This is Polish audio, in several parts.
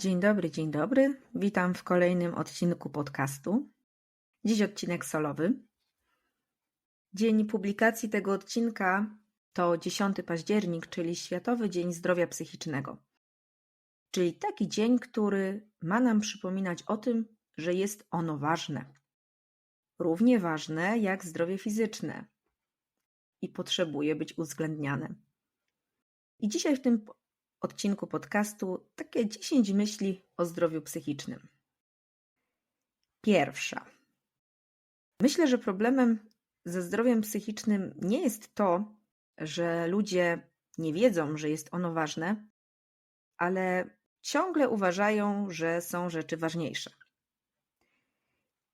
Dzień dobry, dzień dobry. Witam w kolejnym odcinku podcastu. Dziś odcinek solowy. Dzień publikacji tego odcinka to 10 październik, czyli Światowy Dzień Zdrowia Psychicznego. Czyli taki dzień, który ma nam przypominać o tym, że jest ono ważne. Równie ważne jak zdrowie fizyczne i potrzebuje być uwzględniane. I dzisiaj w tym odcinku podcastu takie 10 myśli o zdrowiu psychicznym. Pierwsza. Myślę, że problemem ze zdrowiem psychicznym nie jest to, że ludzie nie wiedzą, że jest ono ważne, ale ciągle uważają, że są rzeczy ważniejsze.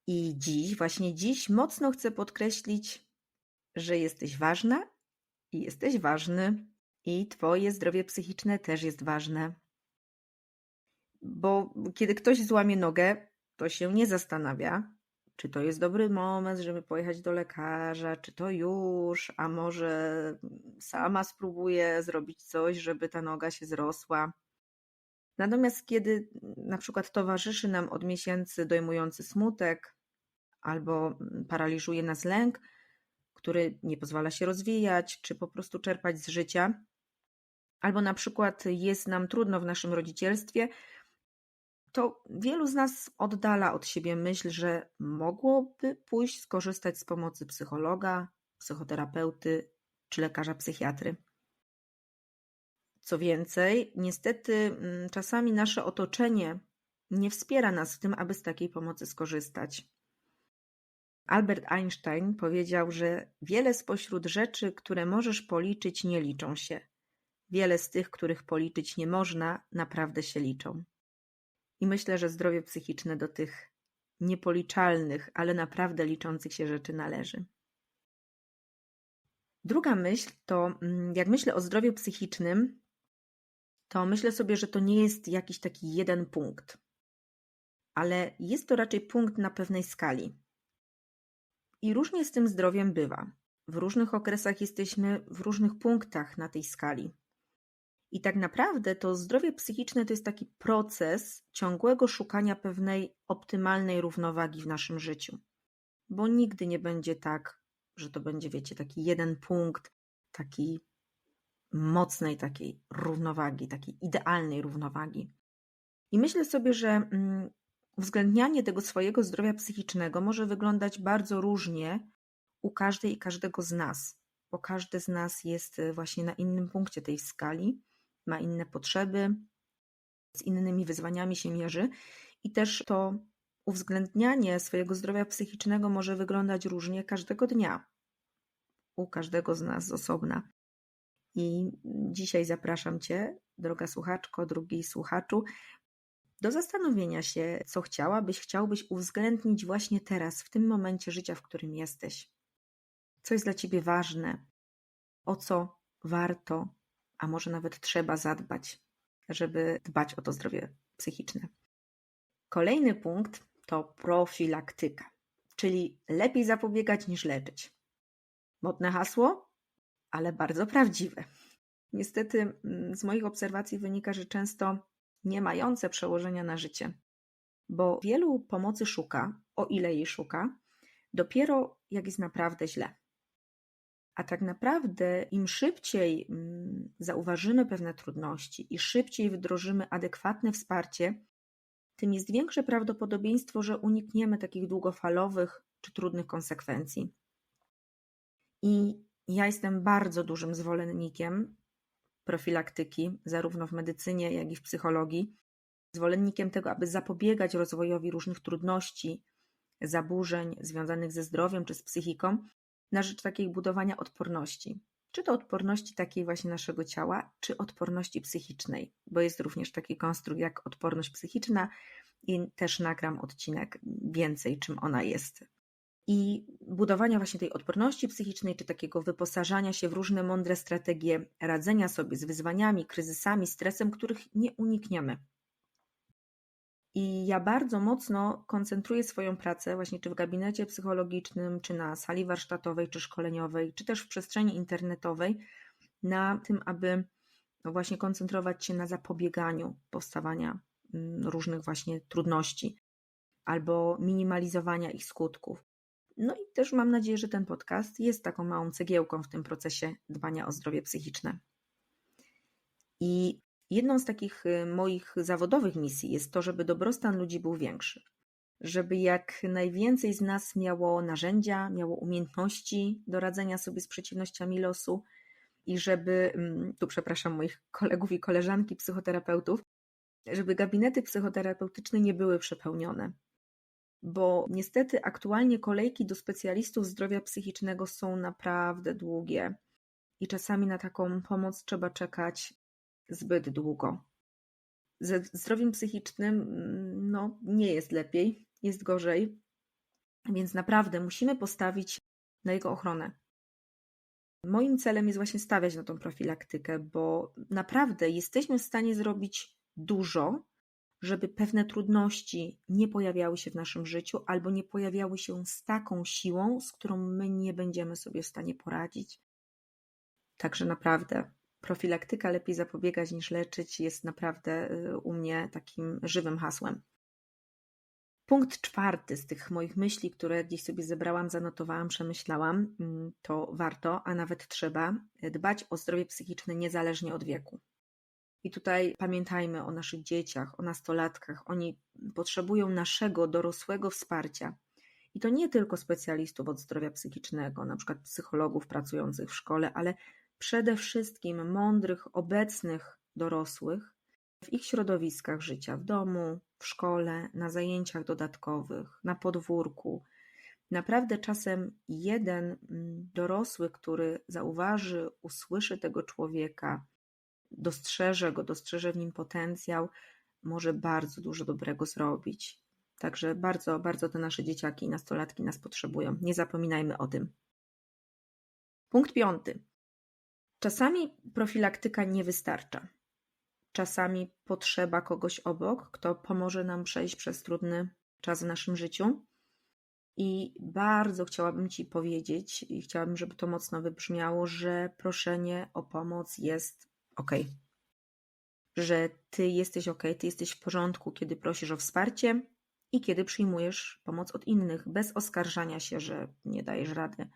I dziś, właśnie dziś, mocno chcę podkreślić, że jesteś ważna i jesteś ważny i Twoje zdrowie psychiczne też jest ważne. Bo kiedy ktoś złamie nogę, to się nie zastanawia, czy to jest dobry moment, żeby pojechać do lekarza, czy to już, a może sama spróbuję zrobić coś, żeby ta noga się zrosła. Natomiast kiedy na przykład towarzyszy nam od miesięcy dojmujący smutek albo paraliżuje nas lęk, który nie pozwala się rozwijać, czy po prostu czerpać z życia, albo na przykład jest nam trudno w naszym rodzicielstwie, to wielu z nas oddala od siebie myśl, że mogłoby pójść skorzystać z pomocy psychologa, psychoterapeuty czy lekarza psychiatry. Co więcej, niestety mm, czasami nasze otoczenie nie wspiera nas w tym, aby z takiej pomocy skorzystać. Albert Einstein powiedział, że wiele spośród rzeczy, które możesz policzyć, nie liczą się. Wiele z tych, których policzyć nie można, naprawdę się liczą. I myślę, że zdrowie psychiczne do tych niepoliczalnych, ale naprawdę liczących się rzeczy należy. Druga myśl to, mm, jak myślę o zdrowiu psychicznym, to myślę sobie, że to nie jest jakiś taki jeden punkt, ale jest to raczej punkt na pewnej skali. I różnie z tym zdrowiem bywa. W różnych okresach jesteśmy w różnych punktach na tej skali. I tak naprawdę to zdrowie psychiczne to jest taki proces ciągłego szukania pewnej optymalnej równowagi w naszym życiu. Bo nigdy nie będzie tak, że to będzie, wiecie, taki jeden punkt, taki mocnej takiej równowagi, takiej idealnej równowagi. I myślę sobie, że mm, uwzględnianie tego swojego zdrowia psychicznego może wyglądać bardzo różnie u każdej i każdego z nas, bo każdy z nas jest y, właśnie na innym punkcie tej skali ma inne potrzeby, z innymi wyzwaniami się mierzy i też to uwzględnianie swojego zdrowia psychicznego może wyglądać różnie każdego dnia u każdego z nas z osobna. I dzisiaj zapraszam Cię, droga słuchaczko, drugi słuchaczu, do zastanowienia się, co chciałabyś, chciałbyś uwzględnić właśnie teraz, w tym momencie życia, w którym jesteś. Co jest dla Ciebie ważne, o co warto a może nawet trzeba zadbać, żeby dbać o to zdrowie psychiczne. Kolejny punkt to profilaktyka, czyli lepiej zapobiegać niż leczyć. Modne hasło, ale bardzo prawdziwe. Niestety mm, z moich obserwacji wynika, że często nie mające przełożenia na życie, bo wielu pomocy szuka, o ile jej szuka, dopiero jak jest naprawdę źle. A tak naprawdę, im szybciej mm, zauważymy pewne trudności i szybciej wdrożymy adekwatne wsparcie, tym jest większe prawdopodobieństwo, że unikniemy takich długofalowych czy trudnych konsekwencji. I ja jestem bardzo dużym zwolennikiem profilaktyki, zarówno w medycynie, jak i w psychologii. Zwolennikiem tego, aby zapobiegać rozwojowi różnych trudności, zaburzeń związanych ze zdrowiem czy z psychiką, na rzecz takiej budowania odporności. Czy to odporności takiej właśnie naszego ciała, czy odporności psychicznej, bo jest również taki konstrukt jak odporność psychiczna i też nagram odcinek więcej, czym ona jest. I budowania właśnie tej odporności psychicznej, czy takiego wyposażania się w różne mądre strategie radzenia sobie z wyzwaniami, kryzysami, stresem, których nie unikniemy. I ja bardzo mocno koncentruję swoją pracę właśnie czy w gabinecie psychologicznym, czy na sali warsztatowej, czy szkoleniowej, czy też w przestrzeni internetowej na tym, aby no właśnie koncentrować się na zapobieganiu powstawania mm, różnych właśnie trudności albo minimalizowania ich skutków. No i też mam nadzieję, że ten podcast jest taką małą cegiełką w tym procesie dbania o zdrowie psychiczne. I jedną z takich y, moich zawodowych misji jest to, żeby dobrostan ludzi był większy. Żeby jak najwięcej z nas miało narzędzia, miało umiejętności do radzenia sobie z przeciwnościami losu i żeby, mm, tu przepraszam moich kolegów i koleżanki psychoterapeutów, żeby gabinety psychoterapeutyczne nie były przepełnione bo niestety aktualnie kolejki do specjalistów zdrowia psychicznego są naprawdę długie i czasami na taką pomoc trzeba czekać zbyt długo. Ze zdrowiem psychicznym mm, no, nie jest lepiej, jest gorzej, więc naprawdę musimy postawić na jego ochronę. Moim celem jest właśnie stawiać na tą profilaktykę, bo naprawdę jesteśmy w stanie zrobić dużo, żeby pewne trudności nie pojawiały się w naszym życiu albo nie pojawiały się z taką siłą, z którą my nie będziemy sobie w stanie poradzić. Także naprawdę profilaktyka lepiej zapobiegać niż leczyć jest naprawdę y, u mnie takim żywym hasłem. Punkt czwarty z tych moich myśli, które gdzieś sobie zebrałam, zanotowałam, przemyślałam, mm, to warto, a nawet trzeba dbać o zdrowie psychiczne niezależnie od wieku. I tutaj pamiętajmy o naszych dzieciach, o nastolatkach. Oni potrzebują naszego dorosłego wsparcia. I to nie tylko specjalistów od zdrowia psychicznego, na przykład psychologów pracujących w szkole, ale przede wszystkim mądrych, obecnych dorosłych w ich środowiskach życia, w domu, w szkole, na zajęciach dodatkowych, na podwórku. Naprawdę czasem jeden mm, dorosły, który zauważy, usłyszy tego człowieka, dostrzeże go, dostrzeże w nim potencjał, może bardzo dużo dobrego zrobić. Także bardzo, bardzo te nasze dzieciaki i nastolatki nas potrzebują. Nie zapominajmy o tym. Punkt piąty. Czasami profilaktyka nie wystarcza. Czasami potrzeba kogoś obok, kto pomoże nam przejść przez trudny czas w naszym życiu. I bardzo chciałabym Ci powiedzieć, i chciałabym, żeby to mocno wybrzmiało, że proszenie o pomoc jest ok. Że ty jesteś ok, ty jesteś w porządku, kiedy prosisz o wsparcie i kiedy przyjmujesz pomoc od innych, bez oskarżania się, że nie dajesz rady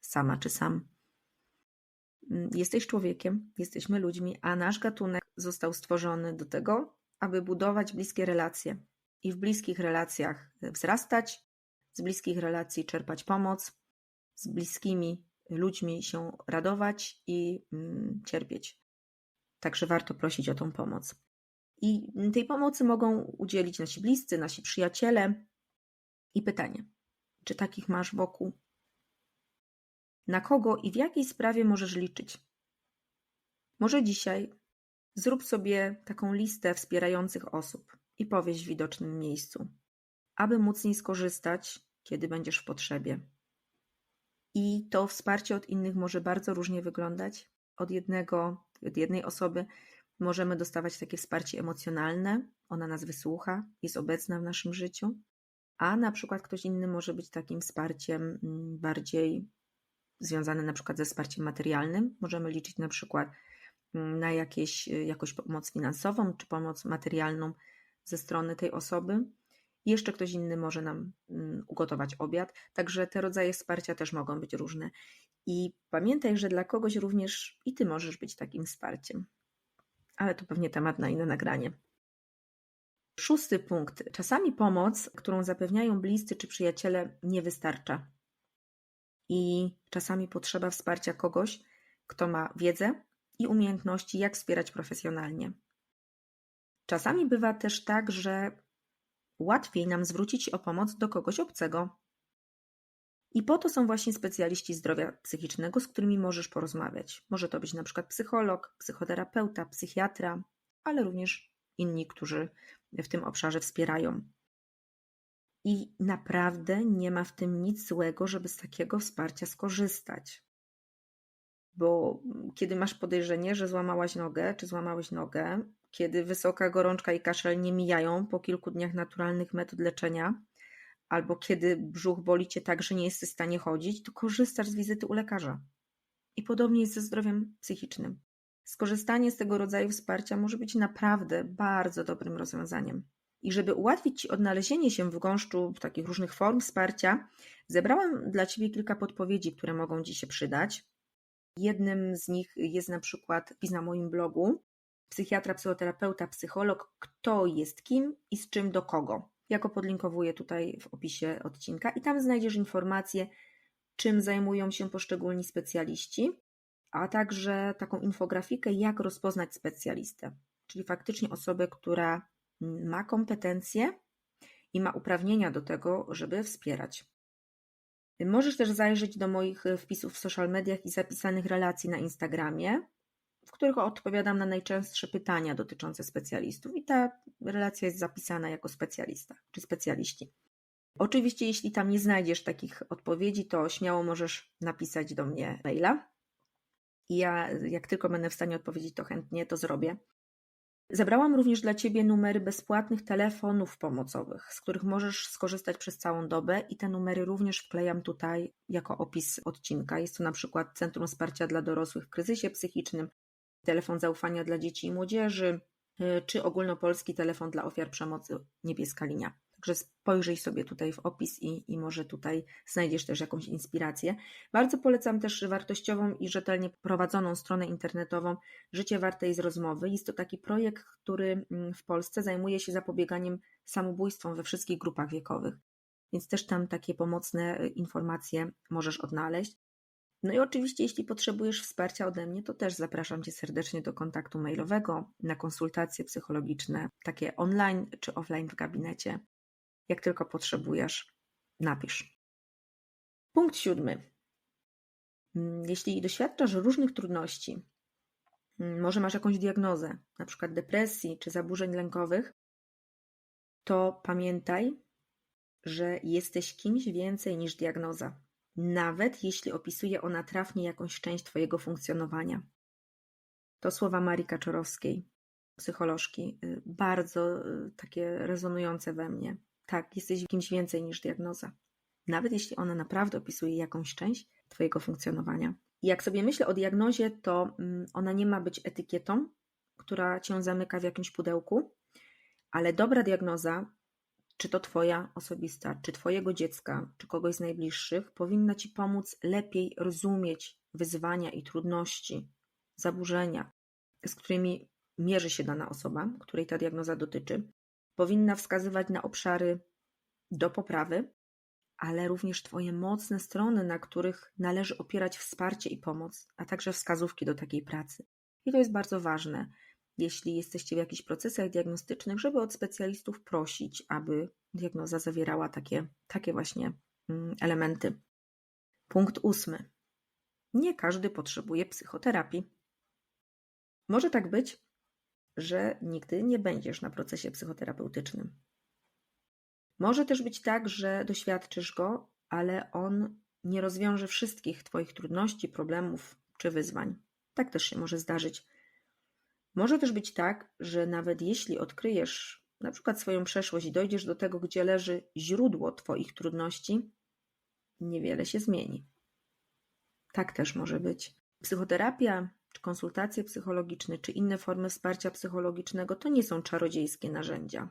sama czy sam. Mm, jesteś człowiekiem, jesteśmy ludźmi, a nasz gatunek został stworzony do tego, aby budować bliskie relacje i w bliskich relacjach wzrastać, z bliskich relacji czerpać pomoc, z bliskimi ludźmi się radować i mm, cierpieć. Także warto prosić o tą pomoc. I tej pomocy mogą udzielić nasi bliscy, nasi przyjaciele. I pytanie: czy takich masz wokół? Na kogo i w jakiej sprawie możesz liczyć? Może dzisiaj zrób sobie taką listę wspierających osób i powieś w widocznym miejscu, aby móc z skorzystać, kiedy będziesz w potrzebie. I to wsparcie od innych może bardzo różnie wyglądać. Od jednego od jednej osoby możemy dostawać takie wsparcie emocjonalne, ona nas wysłucha, jest obecna w naszym życiu, a na przykład ktoś inny może być takim wsparciem mm, bardziej związane na przykład ze wsparciem materialnym. Możemy liczyć na przykład mm, na jakieś, y, jakąś pomoc finansową czy pomoc materialną ze strony tej osoby. Jeszcze ktoś inny może nam mm, ugotować obiad, także te rodzaje wsparcia też mogą być różne. I pamiętaj, że dla kogoś również i ty możesz być takim wsparciem. Ale to pewnie temat na inne nagranie. Szósty punkt. Czasami pomoc, którą zapewniają bliscy czy przyjaciele, nie wystarcza. I czasami potrzeba wsparcia kogoś, kto ma wiedzę i umiejętności, jak wspierać profesjonalnie. Czasami bywa też tak, że łatwiej nam zwrócić o pomoc do kogoś obcego, i po to są właśnie specjaliści zdrowia psychicznego, z którymi możesz porozmawiać. Może to być na przykład psycholog, psychoterapeuta, psychiatra, ale również inni, którzy w tym obszarze wspierają. I naprawdę nie ma w tym nic złego, żeby z takiego wsparcia skorzystać. Bo kiedy masz podejrzenie, że złamałaś nogę, czy złamałeś nogę, kiedy wysoka gorączka i kaszel nie mijają po kilku dniach naturalnych metod leczenia, albo kiedy brzuch boli cię tak, że nie jesteś w stanie chodzić, to korzystasz z wizyty u lekarza. I podobnie jest ze zdrowiem psychicznym. Skorzystanie z tego rodzaju wsparcia może być naprawdę bardzo dobrym rozwiązaniem. I żeby ułatwić Ci odnalezienie się w gąszczu takich różnych form wsparcia, zebrałam dla Ciebie kilka podpowiedzi, które mogą Ci się przydać. Jednym z nich jest na przykład wpis na moim blogu psychiatra, psychoterapeuta, psycholog, kto jest kim i z czym do kogo. Ja go podlinkowuję tutaj w opisie odcinka i tam znajdziesz informacje, czym zajmują się poszczególni specjaliści, a także taką infografikę, jak rozpoznać specjalistę, czyli faktycznie osobę, która ma kompetencje i ma uprawnienia do tego, żeby wspierać. Możesz też zajrzeć do moich wpisów w social mediach i zapisanych relacji na Instagramie, w których odpowiadam na najczęstsze pytania dotyczące specjalistów, i ta relacja jest zapisana jako specjalista czy specjaliści. Oczywiście, jeśli tam nie znajdziesz takich odpowiedzi, to śmiało możesz napisać do mnie maila. I ja, jak tylko będę w stanie odpowiedzieć, to chętnie to zrobię. Zebrałam również dla Ciebie numery bezpłatnych telefonów pomocowych, z których możesz skorzystać przez całą dobę i te numery również wklejam tutaj jako opis odcinka. Jest to na przykład Centrum Wsparcia dla Dorosłych w Kryzysie Psychicznym, telefon zaufania dla dzieci i młodzieży, y, czy ogólnopolski telefon dla ofiar przemocy Niebieska Linia. Także spojrzyj sobie tutaj w opis i, i może tutaj znajdziesz też jakąś inspirację. Bardzo polecam też wartościową i rzetelnie prowadzoną stronę internetową Życie warte jest rozmowy. Jest to taki projekt, który mm, w Polsce zajmuje się zapobieganiem samobójstwom we wszystkich grupach wiekowych. Więc też tam takie pomocne y, informacje możesz odnaleźć. No i oczywiście, jeśli potrzebujesz wsparcia ode mnie, to też zapraszam Cię serdecznie do kontaktu mailowego, na konsultacje psychologiczne, takie online czy offline w gabinecie. Jak tylko potrzebujesz, napisz. Punkt siódmy. Mm, jeśli doświadczasz różnych trudności, mm, może masz jakąś diagnozę, na przykład depresji czy zaburzeń lękowych, to pamiętaj, że jesteś kimś więcej niż diagnoza, nawet jeśli opisuje ona trafnie jakąś część Twojego funkcjonowania. To słowa Marii Kaczorowskiej, psycholożki, y, bardzo y, takie rezonujące we mnie. Tak, jesteś kimś więcej niż diagnoza. Nawet jeśli ona naprawdę opisuje jakąś część Twojego funkcjonowania. I jak sobie myślę o diagnozie, to mm, ona nie ma być etykietą, która Cię zamyka w jakimś pudełku, ale dobra diagnoza, czy to Twoja osobista, czy Twojego dziecka, czy kogoś z najbliższych, powinna Ci pomóc lepiej rozumieć wyzwania i trudności, zaburzenia, z którymi mierzy się dana osoba, której ta diagnoza dotyczy, Powinna wskazywać na obszary do poprawy, ale również Twoje mocne strony, na których należy opierać wsparcie i pomoc, a także wskazówki do takiej pracy. I to jest bardzo ważne, jeśli jesteście w jakichś procesach diagnostycznych, żeby od specjalistów prosić, aby diagnoza zawierała takie, takie właśnie mm, elementy. Punkt ósmy. Nie każdy potrzebuje psychoterapii. Może tak być, że nigdy nie będziesz na procesie psychoterapeutycznym. Może też być tak, że doświadczysz go, ale on nie rozwiąże wszystkich Twoich trudności, problemów czy wyzwań. Tak też się może zdarzyć. Może też być tak, że nawet jeśli odkryjesz na przykład swoją przeszłość i dojdziesz do tego, gdzie leży źródło Twoich trudności, niewiele się zmieni. Tak też może być. Psychoterapia czy konsultacje psychologiczne, czy inne formy wsparcia psychologicznego to nie są czarodziejskie narzędzia,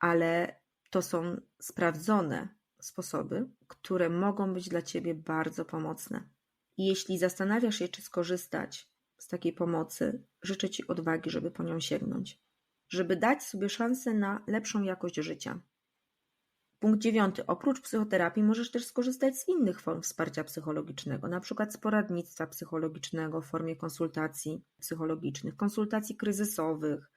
ale to są sprawdzone sposoby, które mogą być dla Ciebie bardzo pomocne. I jeśli zastanawiasz się, czy skorzystać z takiej pomocy, życzę Ci odwagi, żeby po nią sięgnąć, żeby dać sobie szansę na lepszą jakość życia. Punkt dziewiąty. Oprócz psychoterapii możesz też skorzystać z innych form wsparcia psychologicznego, przykład z poradnictwa psychologicznego w formie konsultacji psychologicznych, konsultacji kryzysowych,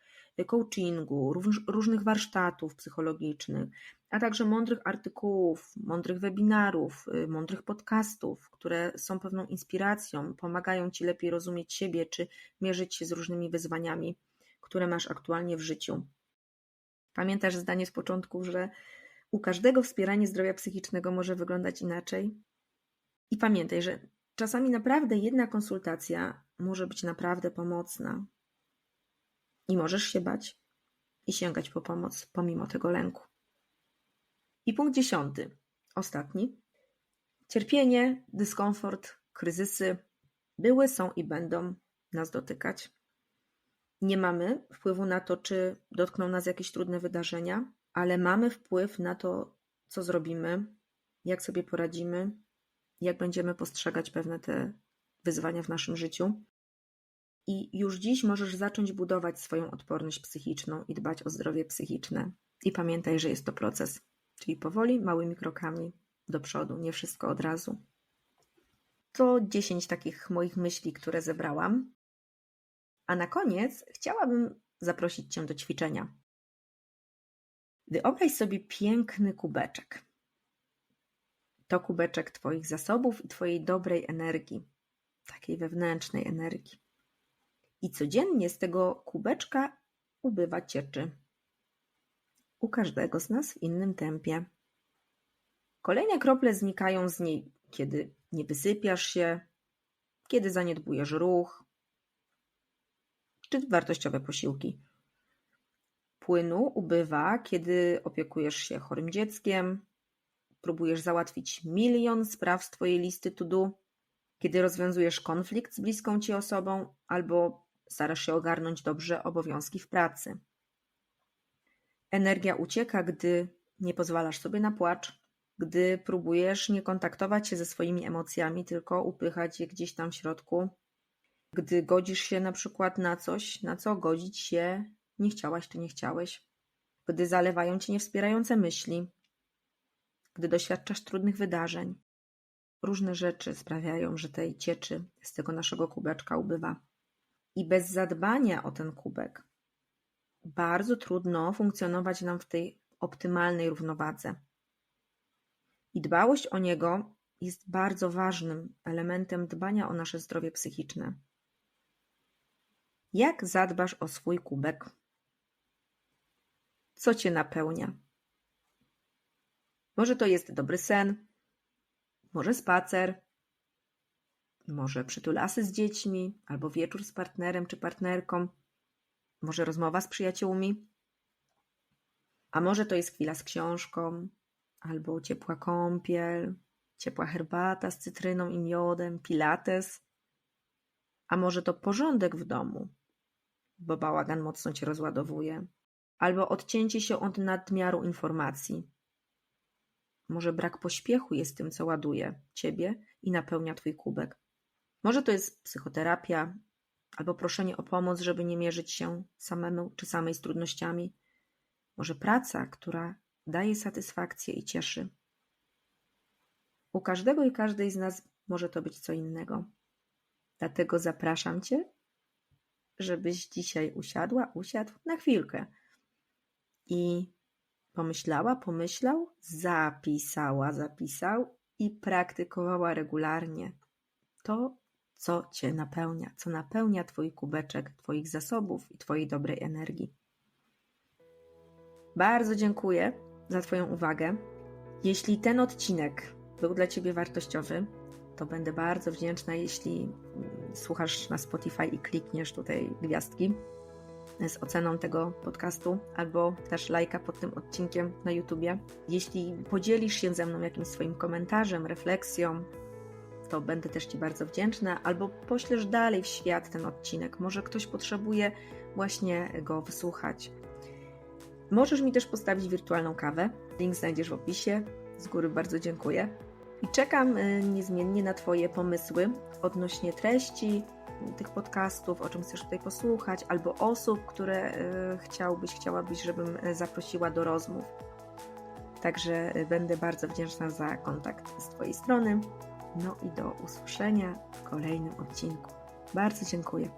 coachingu, różnych warsztatów psychologicznych, a także mądrych artykułów, mądrych webinarów, y, mądrych podcastów, które są pewną inspiracją, pomagają Ci lepiej rozumieć siebie czy mierzyć się z różnymi wyzwaniami, które masz aktualnie w życiu. Pamiętasz zdanie z początku, że u każdego wspieranie zdrowia psychicznego może wyglądać inaczej. I pamiętaj, że czasami naprawdę jedna konsultacja może być naprawdę pomocna. I możesz się bać i sięgać po pomoc pomimo tego lęku. I punkt dziesiąty, ostatni. Cierpienie, dyskomfort, kryzysy były, są i będą nas dotykać. Nie mamy wpływu na to, czy dotkną nas jakieś trudne wydarzenia, ale mamy wpływ na to, co zrobimy, jak sobie poradzimy, jak będziemy postrzegać pewne te wyzwania w naszym życiu. I już dziś możesz zacząć budować swoją odporność psychiczną i dbać o zdrowie psychiczne. I pamiętaj, że jest to proces, czyli powoli, małymi krokami do przodu, nie wszystko od razu. To 10 takich moich myśli, które zebrałam. A na koniec chciałabym zaprosić Cię do ćwiczenia. Wyobraź sobie piękny kubeczek. To kubeczek Twoich zasobów i Twojej dobrej energii, takiej wewnętrznej energii. I codziennie z tego kubeczka ubywa cieczy. U każdego z nas w innym tempie. Kolejne krople znikają z niej, kiedy nie wysypiasz się, kiedy zaniedbujesz ruch, czy wartościowe posiłki. Płynu ubywa, kiedy opiekujesz się chorym dzieckiem, próbujesz załatwić milion spraw z twojej listy to do, kiedy rozwiązujesz konflikt z bliską ci osobą albo starasz się ogarnąć dobrze obowiązki w pracy. Energia ucieka, gdy nie pozwalasz sobie na płacz, gdy próbujesz nie kontaktować się ze swoimi emocjami, tylko upychać je gdzieś tam w środku, gdy godzisz się na przykład na coś, na co godzić się nie chciałaś czy nie chciałeś, gdy zalewają cię niewspierające myśli, gdy doświadczasz trudnych wydarzeń. Różne rzeczy sprawiają, że tej cieczy z tego naszego kubeczka ubywa. I bez zadbania o ten kubek bardzo trudno funkcjonować nam w tej optymalnej równowadze. I dbałość o niego jest bardzo ważnym elementem dbania o nasze zdrowie psychiczne. Jak zadbasz o swój kubek? Co cię napełnia? Może to jest dobry sen, może spacer, może przytulasy z dziećmi, albo wieczór z partnerem czy partnerką, może rozmowa z przyjaciółmi, a może to jest chwila z książką, albo ciepła kąpiel, ciepła herbata z cytryną i miodem, pilates, a może to porządek w domu, bo bałagan mocno cię rozładowuje, albo odcięcie się od nadmiaru informacji. Może brak pośpiechu jest tym, co ładuje ciebie i napełnia twój kubek. Może to jest psychoterapia, albo proszenie o pomoc, żeby nie mierzyć się samemu czy samej z trudnościami. Może praca, która daje satysfakcję i cieszy. U każdego i każdej z nas może to być co innego. Dlatego zapraszam Cię, żebyś dzisiaj usiadła, usiadł na chwilkę i pomyślała, pomyślał, zapisała, zapisał i praktykowała regularnie to, co Cię napełnia, co napełnia Twój kubeczek Twoich zasobów i Twojej dobrej energii. Bardzo dziękuję za Twoją uwagę. Jeśli ten odcinek był dla Ciebie wartościowy, to będę bardzo wdzięczna, jeśli słuchasz na Spotify i klikniesz tutaj gwiazdki z oceną tego podcastu, albo też lajka pod tym odcinkiem na YouTubie. Jeśli podzielisz się ze mną jakimś swoim komentarzem, refleksją, to będę też Ci bardzo wdzięczna, albo poślesz dalej w świat ten odcinek. Może ktoś potrzebuje właśnie go wysłuchać. Możesz mi też postawić wirtualną kawę. Link znajdziesz w opisie. Z góry bardzo dziękuję. I czekam y, niezmiennie na Twoje pomysły odnośnie treści tych podcastów, o czym chcesz tutaj posłuchać, albo osób, które y, chciałbyś, chciałabyś, żebym y, zaprosiła do rozmów. Także będę bardzo wdzięczna za kontakt z Twojej strony. No i do usłyszenia w kolejnym odcinku. Bardzo dziękuję.